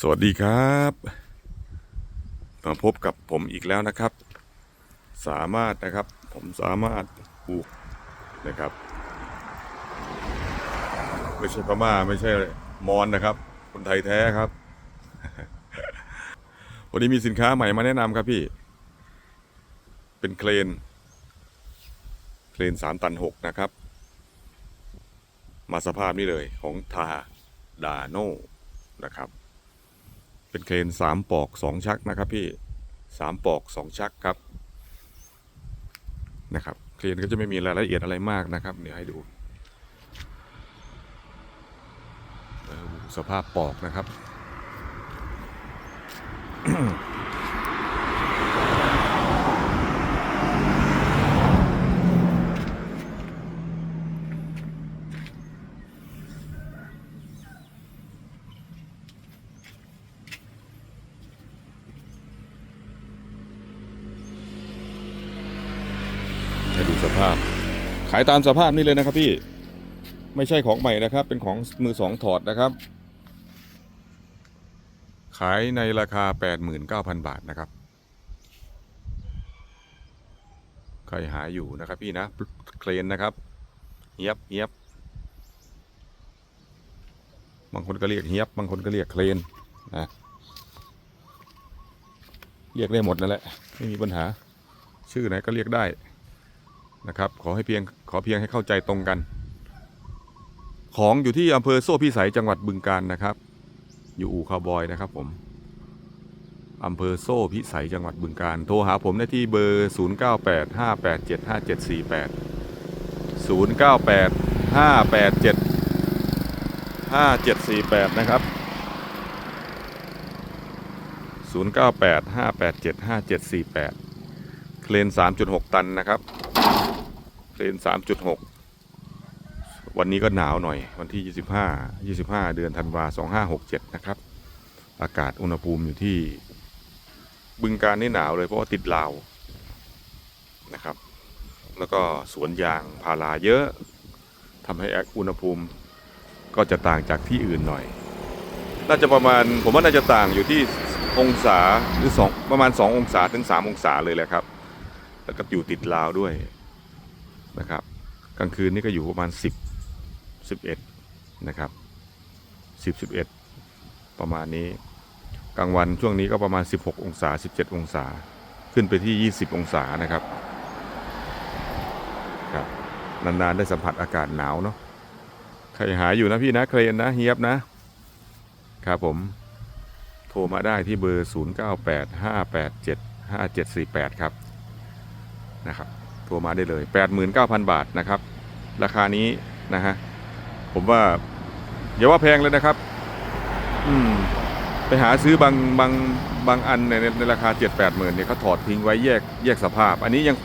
สวัสดีครับ มาพบกับผมอีกแล้วนะครับ สามารถนะครับผมสามารถปลูกนะครับ ไม่ใช่พม่าไม่ใช่มอญนะครับ คนไทยแท้ครับ วันนี้มีสินค้าใหม่มาแนะนำครับพี่ เป็นเครน เครนสามตันหกนะครับ มาสภาพนี้เลยของทาดาโนนะครับ เป็นเครนสามปอกสองชักนะครับพี่สามปอกสองชักครับนะครับเครนก็จะไม่มีรายละเอียดอะไรมากนะครับ เดี๋ยวให้ดูสภาพปอกนะครับ สภาพ ขายตามสภาพนี้เลยนะครับพี่ไม่ใช่ของใหม่นะครับ เป็นของมือสองถอดนะครับ ขายในราคา 89,000 บาทนะครับ ใครหาอยู่นะครับพี่นะ เคลนนะครับเฮียบเฮียบบางคนก็เรียกเฮียบบางคนก็เรียกเคลนนะเรียกได้หมดนั่นแหละ ไม่มีปัญหา ชื่อไหนก็เรียกได้ นะครับขอให้เพียงขอเพียงให้เข้าใจตรงกัน ของอยู่ที่อำเภอโซ่พิสัยจังหวัดบึงกาฬนะครับ อยู่อู่คาวบอยนะครับผมอำเภอโซ่พิสัยจังหวัดบึงกาฬโทรหาผมได้ที่เบอร์ 0 9 8 5 8 7 5 7 4 8 0 9 8 5 8 7 5 7 4 8 นะครับ 0 9 8 5 8 7 5 7 4 8 เคลน 3.6 ตันนะครับ เครน3.6วันนี้ก็หนาวหน่อยวันที่ 25 25 เดือนธันวา2567 นะครับ อากาศอุณหภูมิอยู่ที่ บึงการนี่หนาวเลยเพราะว่าติดลาวนะครับ แล้วก็สวนยางพาราเยอะทำให้อุณหภูมิก็จะต่างจากที่อื่นหน่อย น่าจะประมาณผมว่าน่าจะต่างอยู่ที่องศาหรือสองประมาณ 2 องศาถึง 3 องศาเลยแหละครับ แล้วก็อยู่ติดลาวด้วย นะครับ กลางคืนนี่ก็อยู่ประมาณ 10 11 นะครับ 10 11 ประมาณนี้ กลางวันช่วงนี้ก็ประมาณ 16 องศา 17 องศา ขึ้นไปที่ 20 องศานะครับครับนานๆได้สัมผัสอากาศหนาวเนาะใครหาอยู่นะพี่นะเครนนะเฮียบนะ ครับผม โทรมาได้ที่เบอร์ 0985875748 ครับนะครับ โทรมาได้เลย 89,000 บาทนะครับ ราคานี้นะฮะผมว่าอย่าว่าแพงเลยนะครับ อืมไปหาซื้อบางบางบางอันในในในราคา 7 8หมื่นเนี่ยเขาถอดทิ้งไว้แยกแยกสภาพ อันนี้ยัง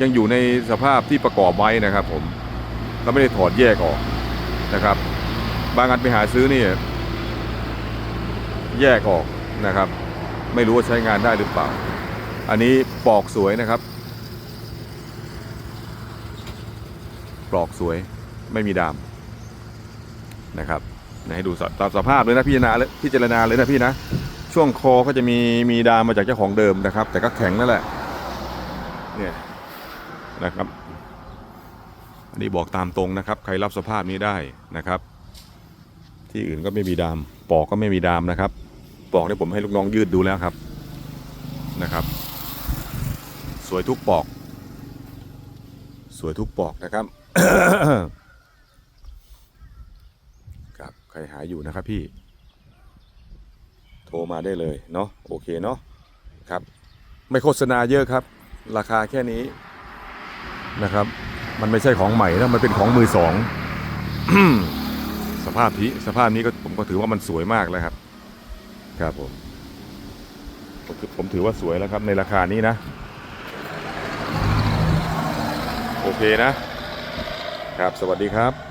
ยังอยู่ในสภาพที่ประกอบไว้นะครับ ผมเราไม่ได้ถอดแยกออกนะครับ บางอันไปหาซื้อนี่แยกออกนะครับ ไม่รู้ว่าใช้งานได้หรือเปล่า อันนี้ปอกสวยนะครับ ปลอกสวยไม่มีดามนะครับให้ดูตามสภาพเลยนะพิจารณาเลยพิจารณาเลยนะพี่นะ ช่วงคอก็จะมีมีดามมาจากเจ้าของเดิมนะครับ แต่ก็แข็งนั่นแหละเนี่ยนะครับอันนี้บอกตามตรงนะครับ ใครรับสภาพนี้ได้นะครับ ที่อื่นก็ไม่มีดาม ปอกก็ไม่มีดามนะครับ ปอกเนี่ยผมให้ลูกน้องยืดดูแล้วครับนะครับ สวยทุกปอก สวยทุกปอกนะครับ ครับใครหาอยู่นะครับพี่ โทรมาได้เลยเนาะโอเคเนาะครับ ไม่โฆษณาเยอะครับ ราคาแค่นี้นะครับ มันไม่ใช่ของใหม่นะมันเป็นของมือสองสภาพนี้สภาพนี้ก็ผมก็ถือว่ามันสวยมากแล้วครับ ครับผมผมถือผมถือว่าสวยแล้วครับในราคานี้นะ โอเคนะ ครับ สวัสดีครับ